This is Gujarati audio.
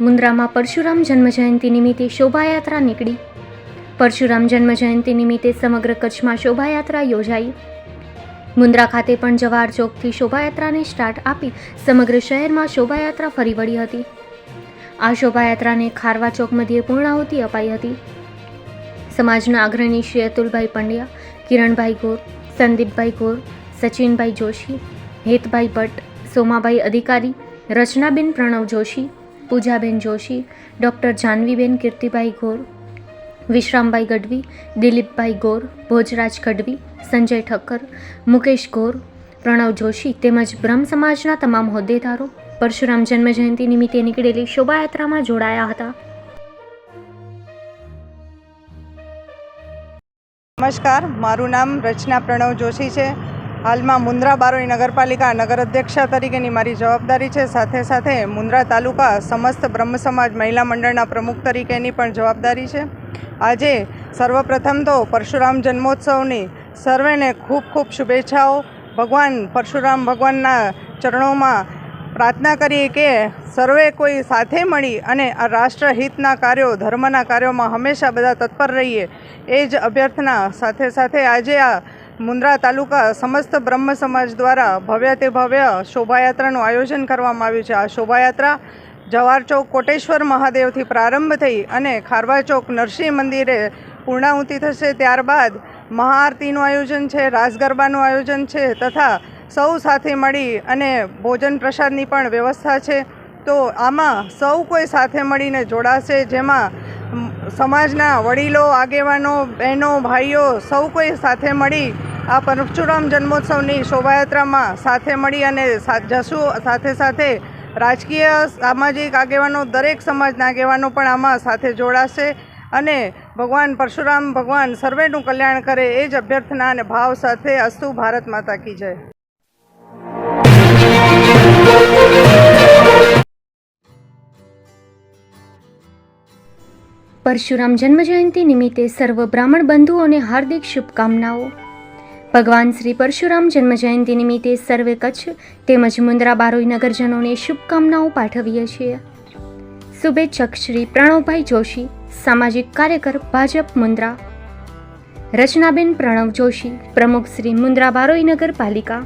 મુન્દ્રામાં પરશુરામ જન્મજયંતિ નિમિત્તે શોભાયાત્રા નીકળી. પરશુરામ જન્મજયંતિ નિમિત્તે સમગ્ર કચ્છમાં શોભાયાત્રા યોજાઈ. મુન્દ્રા ખાતે પણ જવાહર ચોકથી શોભાયાત્રાને સ્ટાર્ટ આપી સમગ્ર શહેરમાં શોભાયાત્રા ફરી વળી હતી. આ શોભાયાત્રાને ખારવા ચોક મધ્યે પૂર્ણાહુતિ અપાઈ હતી. સમાજના અગ્રણી શ્રી અતુલભાઈ પંડ્યા, કિરણભાઈ ગોર, સંદીપભાઈ ગોર, સચિનભાઈ જોશી, હેતભાઈ ભટ્ટ, સોમાભાઈ અધિકારી, રચનાબેન પ્રણવ જોશી પૂજાબેન જોશી, ડૉક્ટર જાનવીબેન કીર્તિભાઈ ગોર, વિશ્રામભાઈ ગઢવી, દિલીપભાઈ ગોર, ભોજરાજ ગઢવી, સંજય ઠક્કર, મુકેશ ગોર, પ્રણવ જોશી તેમજ બ્રહ્મ સમાજના તમામ હોદ્દેદારો પરશુરામ જન્મજયંતિ નિમિત્તે નીકળેલી શોભાયાત્રામાં જોડાયા હતા. નમસ્કાર, મારું નામ રચના પ્રણવ જોશી છે. હાલમાં મુન્દ્રા બારોઈ નગરપાલિકા નગર અધ્યક્ષા તરીકેની મારી જવાબદારી છે. સાથે સાથે મુન્દ્રા તાલુકા સમસ્ત બ્રહ્મ સમાજ મહિલા મંડળના પ્રમુખ તરીકેની પણ જવાબદારી છે. આજે સર્વપ્રથમ તો પરશુરામ જન્મોત્સવની સર્વેને ખૂબ ખૂબ શુભેચ્છાઓ. ભગવાન પરશુરામ ભગવાનના ચરણોમાં પ્રાર્થના કરીએ કે સર્વે કોઈ સાથે મળી અને આ રાષ્ટ્રહિતના કાર્યો, ધર્મના કાર્યોમાં હંમેશા બધા તત્પર રહીએ. એ જ અભ્યર્થના સાથે સાથે આજે આ મુન્દ્રા તાલુકા સમસ્ત બ્રહ્મ સમાજ દ્વારા ભવ્ય તે ભવ્ય શોભાયાત્રાનું આયોજન કરવામાં આવ્યું છે. આ શોભાયાત્રા જવાહર ચોક કોટેશ્વર મહાદેવથી પ્રારંભ થઈ અને ખારવા ચોક નરસિંહ મંદિરે પૂર્ણાહુતિ થશે. ત્યારબાદ મહાઆરતીનું આયોજન છે રાસ ગરબાનું આયોજન છે તથા સૌ સાથે મળી અને ભોજન પ્રસાદની પણ વ્યવસ્થા છે. તો આમાં સૌ કોઈ સાથે મળીને જોડાશે, જેમાં સમાજના વડીલો, આગેવાનો, બહેનો, ભાઈઓ સૌ કોઈ સાથે મળી આ પરશુરામ જન્મોત્સવની શોભાયાત્રામાં સાથે મળી અને જશું સાથે સાથે રાજકીય, સામાજિક આગેવાનો, દરેક સમાજના આગેવાનો પણ આમાં સાથે જોડાશે અને ભગવાન પરશુરામ ભગવાન સર્વેનું કલ્યાણ કરે એ જ અભ્યર્થના અને ભાવ સાથે અસ્તુ ભારત માતા કી જય. પરશુરામ જન્મજયંતિ નિમિત્તે સર્વ બ્રાહ્મણ બંધુઓને હાર્દિક શુભકામનાઓ. ભગવાન શ્રી પરશુરામ જન્મજયંતિ નિમિત્તે સર્વે કચ્છ તેમજ મુન્દ્રા બારોઈ નગરજનોને શુભકામનાઓ પાઠવીએ છીએ. શુભેચ્છક શ્રી પ્રણવભાઈ જોશી, સામાજિક કાર્યકર ભાજપ મુન્દ્રા. રચનાબેન પ્રણવ જોશી, પ્રમુખ શ્રી મુન્દ્રા બારોઈ નગરપાલિકા.